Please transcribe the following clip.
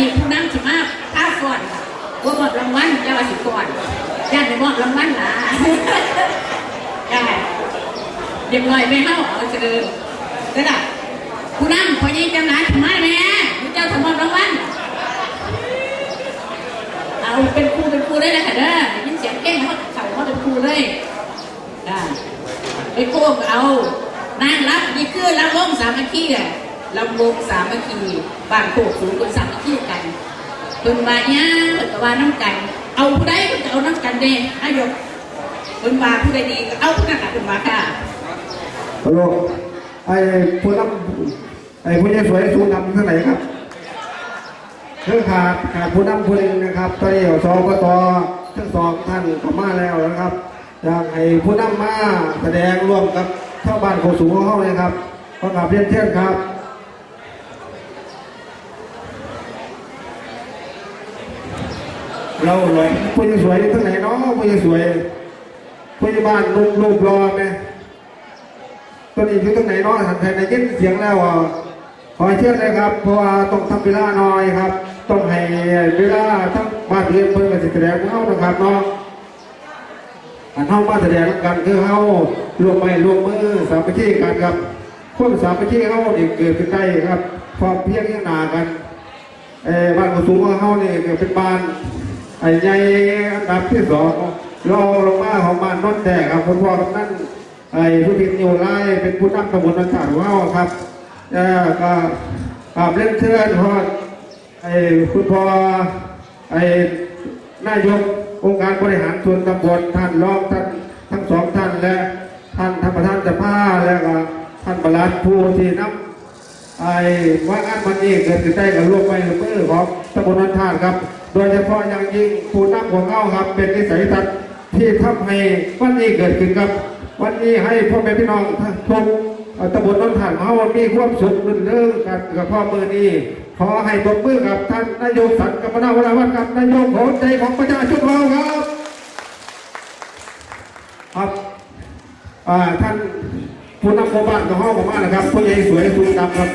นี้ผู้นั่งสิมาข้าก่อนว่ามอบรางวัลเจ้าวสิก่อนญาติไปมอบรางวัลหลาได้เรียบร้อยไม่เฮาเอาเจอได้ละผู้นั่งพอยิงจำหนายทำไมแม่ผู้เจ้าสมอบรางวัลเอาเป็นครูเป็นครูได้เลยค่ะเด้อได้ยินเสียงเก้งเขาเขาเขาเป็นครูเลยได้ไปโค้งเอานั่งรับนี่คือรับวงสามัคคีแหละรับวงสามัคคีบานโคกสูงคนสามัคคี เพิ่นว่าเนี่ยเพิ่นก็ว่าน้ำกัน เอาผู้ใดเพิ่นเอาน้ำกันเด้นายกคุณมาผู้ใดดีก็เอาผู้นั้นน่ะคุณมาค่ะฮัลโหลไอ้ผู้นำไอ้ผู้ใหญ่สวยสูงนำเท่าไหร่ครับเรื่องขาดขาดผู้นำผู้หนึ่งนะครับตอนนี้สอบตทั้งสองท่านก็มาแล้วนะครับอยากให้ผู้นำมาแสดงร่วมกับชาวบ้านโคสูงของเข้าเลยครับขอกราบเรียนเชิญครับ เราหลอยผู้ใหญ่สวยที่ไหนเนาะผู้ใหญ่สวยผู้ใหญ่บ้านรูปรูปรอไหมตัวนี้อยู่ตรงไหนเนาะท่านใครได้ยินเสียงแล้วอะขอเชิญเลยครับเพราะว่าต้องทำเวลาหน่อยครับ ต้องให้เวลาทั้งบ้านเรียนเพื่อนกับสิแสดงเขานะครับเนาะอันเฮามาแสดงกันคือเฮารวมไม้รวมมือสามัคคีกันครับคนสามัคคีเฮานี่เกิดขึ้นได้ครับพร้อมเพียงเรียงหนากันเออบ้านกุสูงของเขานี่ก็เป็นบ้าน ไอ้ใหญ่อันดับที่สองรองลงมาของบ้านนนแต่ครับคุณพ่อกำนันไอ้ผู้พิมพ์อยู่ไล่เป็นผู้นำตำบลนันทาของเขาครับเออก็กราบเล่นเชิญพอดไอ้คุณพ่อไอ้นายกองค์การบริหารส่วนตำบลท่านรองท่านทั้งสองท่านและท่านท่านประธานสภาและก็ท่านประหลัดผู้ที่นำไอ้ว่างานวันนี้เกิดขึ้นได้กับร่วมไปร่วมมือของตำบลนันทานครับ โดยเฉพาะอย่างยิ่งผู้นำของเราครับเป็นนิสัยทัศน์ที่ทำให้วันนี้เกิดขึ้นครับ วันนี้ให้พ่อแม่พี่น้องทุกตำบลนันทานของเรามีความสุขรื่นเริงกันกับพ่อมือนี้ขอให้ตบมือกับท่านนายกสันกัมปนาวนวัฒน์กับนายกของใจของประชาชนเราครับครับท่านผู้นำหมู่บ้านของห้องของมานะครับผู้ใหญ่สวยสูงดำครับ